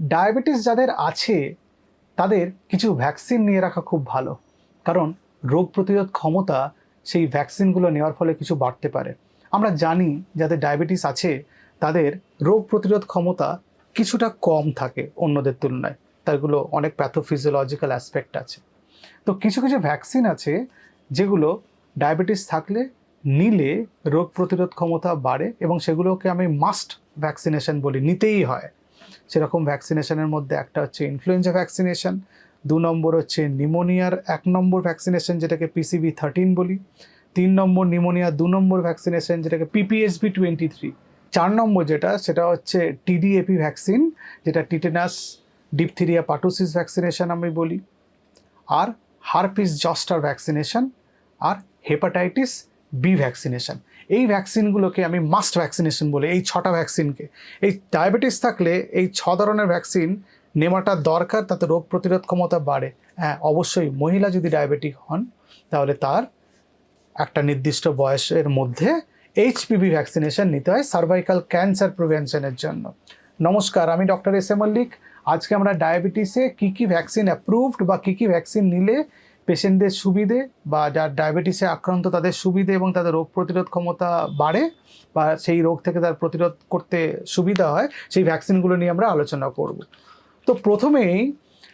Diabetes যাদের আছে, তাদের কিছু ভ্যাকসিন নিয়ে রাখা খুব ভালো। কারণ রোগ প্রতিরোধ ক্ষমতা সেই ভ্যাকসিনগুলো নেওয়ার ফলে কিছু বাড়তে পারে। আমরা জানি যাদের ডায়াবেটিস আছে, তাদের রোগ প্রতিরোধ ক্ষমতা কিছুটা কম থাকে অন্যদের তুলনায়। তারগুলো অনেক প্যাথোফিজিওলজিক্যাল অ্যাসপেক্ট আছে। তো কিছু কিছু ভ্যাকসিন আছে, যেগুলো ডায়াবেটিস থাকলে নিলে রোগ প্রতিরোধ ক্ষমতা বাড়ে এবং সেগুলোকে আমি মাস্ট ভ্যাকসিনেশন বলি, নিতেই হয়। সেরকম ভ্যাকসিনেশনের মধ্যে একটা হচ্ছে ইনফ্লুয়েঞ্জা ভ্যাকসিনেশন দু নম্বর হচ্ছে নিমোনিয়ার এক নম্বর ভ্যাকসিনেশন যেটাকে পিসিবি থার্টিন বলি, তিন নম্বর নিমোনিয়া দু নম্বর ভ্যাকসিনেশন যেটাকে পিপিএসবি টোয়েন্টি থ্রি চার নম্বর যেটা, সেটা হচ্ছে টিডিএপি ভ্যাকসিন যেটা টিটেনাস ডিপথিরিয়া পাটোসিস ভ্যাকসিনেশন আমি বলি, আর হারপিস জস্টার ভ্যাকসিনেশন আর হেপাটাইটিস বি ভ্যাকসিনেশন এই ভ্যাকসিনগুলোকে আমি মাস্ট ভ্যাকসিনেশন বলি, এই ছটা ভ্যাকসিনকে এই ডায়াবেটিস থাকলে এই ছ ধরনের ভ্যাকসিন নেওয়াটা দরকার, তাতে রোগ প্রতিরোধ ক্ষমতা বাড়ে। হ্যাঁ অবশ্যই মহিলা যদি ডায়াবেটিক হন, তাহলে তার একটা নির্দিষ্ট বয়সের মধ্যে এইচপিভি ভ্যাকসিনেশন নিতে হয় সার্ভাইকাল ক্যান্সার প্রিভেনশনের জন্য। নমস্কার, আমি ডক্টর এস এ মল্লিক আজকে আমরা ডায়াবেটিসে কী কী ভ্যাকসিন অ্যাপ্রুভড বা কী কী ভ্যাকসিন নিলে পেশেন্টদের সুবিধে বা যার ডায়াবেটিসে আক্রান্ত তাদের সুবিধে এবং তাদের রোগ প্রতিরোধ ক্ষমতা বাড়ে বা সেই রোগ থেকে তার প্রতিরোধ করতে সুবিধা হয়, সেই ভ্যাকসিনগুলো নিয়ে আমরা আলোচনা করব। তো প্রথমেই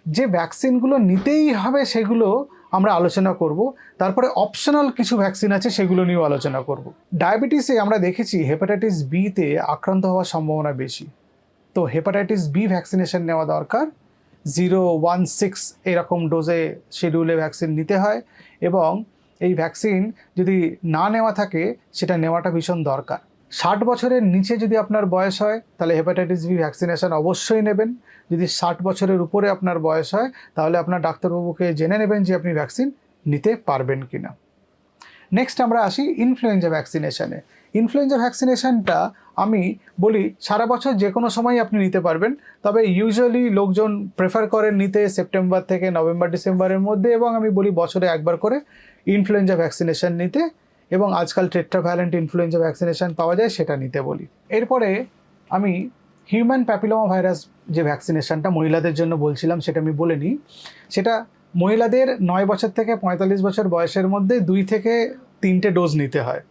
যে ভ্যাকসিনগুলো নিতেই হবে সেগুলো আমরা আলোচনা করব। তারপরে অপশনাল কিছু ভ্যাকসিন আছে সেগুলো নিয়েও আলোচনা করব। ডায়াবেটিসে আমরা দেখেছি হেপাটাইটিস বিতে আক্রান্ত হওয়ার সম্ভাবনা বেশি। তো হেপাটাইটিস বি ভ্যাকসিনেশন নেওয়া দরকার। জিরো ওয়ান সিক্স এরকম ডোজে শিডিউলে ভ্যাকসিন নিতে হয় এবং এই ভ্যাকসিন যদি না নেওয়া থাকে, সেটা নেওয়াটা ভীষণ দরকার। ষাট বছরের নিচে যদি আপনার বয়স হয়, তাহলে হেপাটাইটিস বি ভ্যাকসিনেশন অবশ্যই নেবেন। যদি ষাট বছরের উপরে আপনার বয়স হয়, তাহলে আপনার ডাক্তারবাবুকে জেনে নেবেন যে আপনি ভ্যাকসিন নিতে পারবেন কি না নেক্সট আমরা আসি ইনফ্লুয়েঞ্জা ভ্যাকসিনেশনে ইনফ্লুয়েঞ্জা ভ্যাকসিনেশনটা আমি বলি, সারা বছর যে কোনো সময় আপনি নিতে পারবেন। তবে ইউজুয়ালি লোকজন প্রেফার করেন নিতে সেপ্টেম্বর থেকে নভেম্বর ডিসেম্বরের মধ্যে এবং আমি বলি বছরে একবার করে ইনফ্লুয়েঞ্জা ভ্যাকসিনেশন নিতে এবং আজকাল টেট্রাভ্যালেন্ট ইনফ্লুয়েঞ্জা ভ্যাকসিনেশন পাওয়া যায় সেটা নিতে বলি। এরপরে আমি হিউম্যান প্যাপিলোমা ভাইরাস যে ভ্যাকসিনেশনটা মহিলাদের জন্য বলছিলাম সেটা আমি বলে নিই। সেটা মহিলাদের নয় বছর থেকে পঁয়তাল্লিশ বছর বয়সের মধ্যে দুই থেকে তিনটে ডোজ নিতে হয়।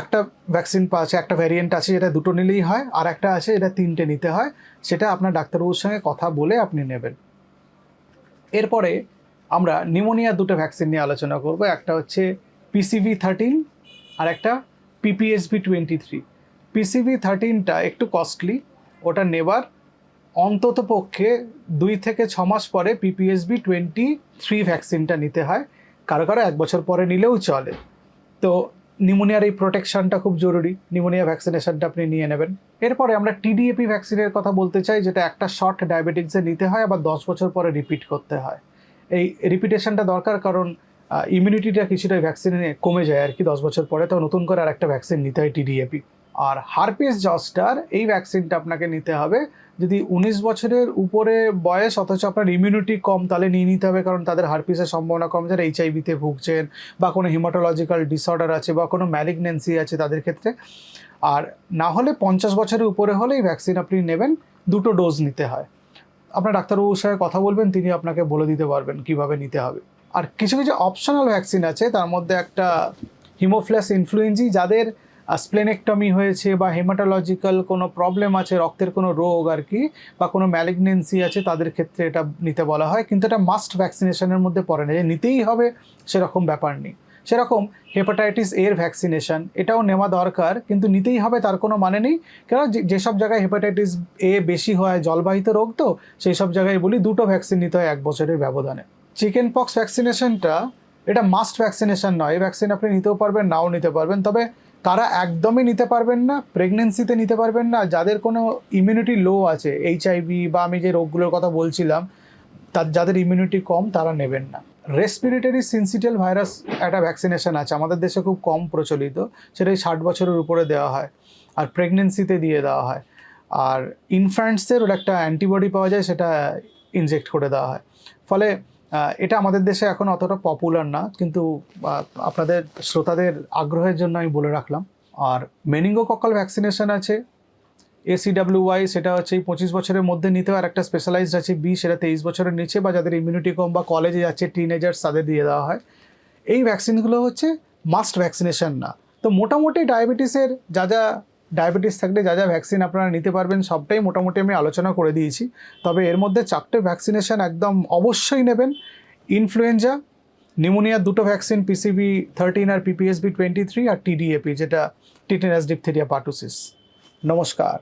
একটা ভ্যাকসিন আছে একটা ভ্যারিয়েন্ট আছে, যেটা দুটো নিলেই হয়, আর একটা আছে যেটা তিনটে নিতে হয়, সেটা আপনার ডাক্তারবাবুর সঙ্গে কথা বলে আপনি নেবেন। এরপরে আমরা নিউমোনিয়া দুটো ভ্যাকসিন নিয়ে আলোচনা করব, একটা হচ্ছে পিসিভি থার্টিন আর একটা পিপিএসবি টোয়েন্টি থ্রি পিসিভি থার্টিনটা একটু কস্টলি ওটা নেবার অন্তত পক্ষে দুই থেকে ছ মাস পরে পিপিএসবি টোয়েন্টি থ্রি ভ্যাকসিনটা নিতে হয়, কারও কারও এক বছর পরে নিলেও চলে। তো নিউমোনিয়ার এই প্রোটেকশনটা খুব জরুরি। নিউমোনিয়া ভ্যাকসিনেশনটা আপনি নিয়ে নেবেন। এরপরে আমরা টিডিএপি ভ্যাকসিনের কথা বলতে চাই, যেটা একটা শর্ট ডায়াবেটিক্সে নিতে হয়, আবার দশ বছর পরে রিপিট করতে হয়। এই রিপিটেশনটা দরকার কারণ ইমিউনিটিটা কিছুটা ভ্যাকসিনে কমে যায় আর কি দশ বছর পরে, তো নতুন করে আর একটা ভ্যাকসিন নিতে হয় টিডিএপি আর হারপিস জস্টার, এই ভ্যাকসিনটা আপনাকে নিতে হবে। যদি উনিশ বছরের উপরে বয়স, অথচ আপনার ইমিউনিটি কম, তাহলে নিয়ে নিতে হবে, কারণ তাদের হারপিসের সম্ভাবনা কম। যারা এইচআইভিতে ভুগছেন বা কোনো হিমাটোলজিক্যাল ডিসঅর্ডার আছে বা কোনো ম্যালিগনেন্সি আছে তাদের ক্ষেত্রে। আর না হলে পঞ্চাশ বছরের উপরে হলে এই ভ্যাকসিন আপনি নেবেন, দুটো ডোজ নিতে হয়। আপনার ডাক্তারবাবুর সঙ্গে কথা বলবেন, তিনি আপনাকে বলে দিতে পারবেন কীভাবে নিতে হবে। আর কিছু কিছু অপশনাল ভ্যাকসিন আছে, তার মধ্যে একটা হিমোফ্লাস ইনফ্লুয়েঞ্জি যাদের স্প্লেনেকটমি হয়েছে বা হেমাটোলজিক্যাল কোনো প্রবলেম আছে, রক্তের কোনো রোগ আর কি, বা কোনো ম্যালিগনেন্সি আছে, তাদের ক্ষেত্রে এটা নিতে বলা হয়। কিন্তু এটা মাস্ট ভ্যাকসিনেশনের মধ্যে পড়ে না। যে নিতেই হবে, সেরকম ব্যাপার নেই। সেরকম হেপাটাইটিস এর ভ্যাকসিনেশন এটাও নেওয়া দরকার, কিন্তু নিতেই হবে, তার কোনো মানে নেই। কেন? যেসব জায়গায় হেপাটাইটিস এ বেশি হয়, জলবাহিত রোগ তো সেই সব জায়গায় বলি দুটো ভ্যাকসিন নিতে হয় এক বছরের ব্যবধানে। চিকেন পক্স ভ্যাকসিনেশনটা এটা মাস্ট ভ্যাকসিনেশন নয়। এই ভ্যাকসিন আপনি নিতেও পারবেন, নাও নিতে পারবেন। তবে তারা একদমই নিতে পারবেন না প্রেগনেন্সিতে নিতে পারবেন না, যাদের কোনো ইমিউনিটি লো আছে এইচআইভি বা আমি যে রোগগুলোর কথা বলছিলাম, তার, যাদের ইমিউনিটি কম, তারা নেবেন না। রেসপিরেটরি সিনসিটাল ভাইরাস একটা ভ্যাকসিনেশন আছে, আমাদের দেশে খুব কম প্রচলিত সেটাই ষাট বছরের উপরে দেওয়া হয়, আর প্রেগনেন্সিতে দিয়ে দেওয়া হয়। আর ইনফ্যান্টসের ওর একটা অ্যান্টিবডি পাওয়া যায়, সেটা ইনজেক্ট করে দেওয়া হয়। ফলে এটা আমাদের দেশে এখন অতটা পপুলার না, কিন্তু আপনাদের শ্রোতাদের আগ্রহের জন্য আমি বলে রাখলাম। আর মেনিঙ্গোককাল ভ্যাকসিনেশন আছে এসিডাব্লিউআই সেটা হচ্ছে পঁচিশ বছরের মধ্যে নিতে আর একটা স্পেশালাইজড আছে বি সেটা তেইশ বছরের নিচে, বা যাদের ইমিউনিটি কম বা কলেজে যাচ্ছে টিন টিনেজার্স তাদের দিয়ে দেওয়া হয়। এই ভ্যাকসিনগুলো হচ্ছে মাস্ট ভ্যাকসিনেশন না। তো মোটামুটি ডায়াবেটিসের যা যা ডায়াবেটিস থাকলে যা যা ভ্যাকসিন আপনারা নিতে পারবেন, সবটাই মোটামুটি আমি আলোচনা করে দিয়েছি। তবে এর মধ্যে চারটে ভ্যাকসিনেশান একদম অবশ্যই নেবেন। ইনফ্লুয়েঞ্জা নিউমোনিয়ার দুটো ভ্যাকসিন পিসিবি থার্টিন আর পিপিএসবি টোয়েন্টি থ্রি আর টিডিএপি যেটা টিটেনাস ডিপথেরিয়া পার্টুসিস নমস্কার।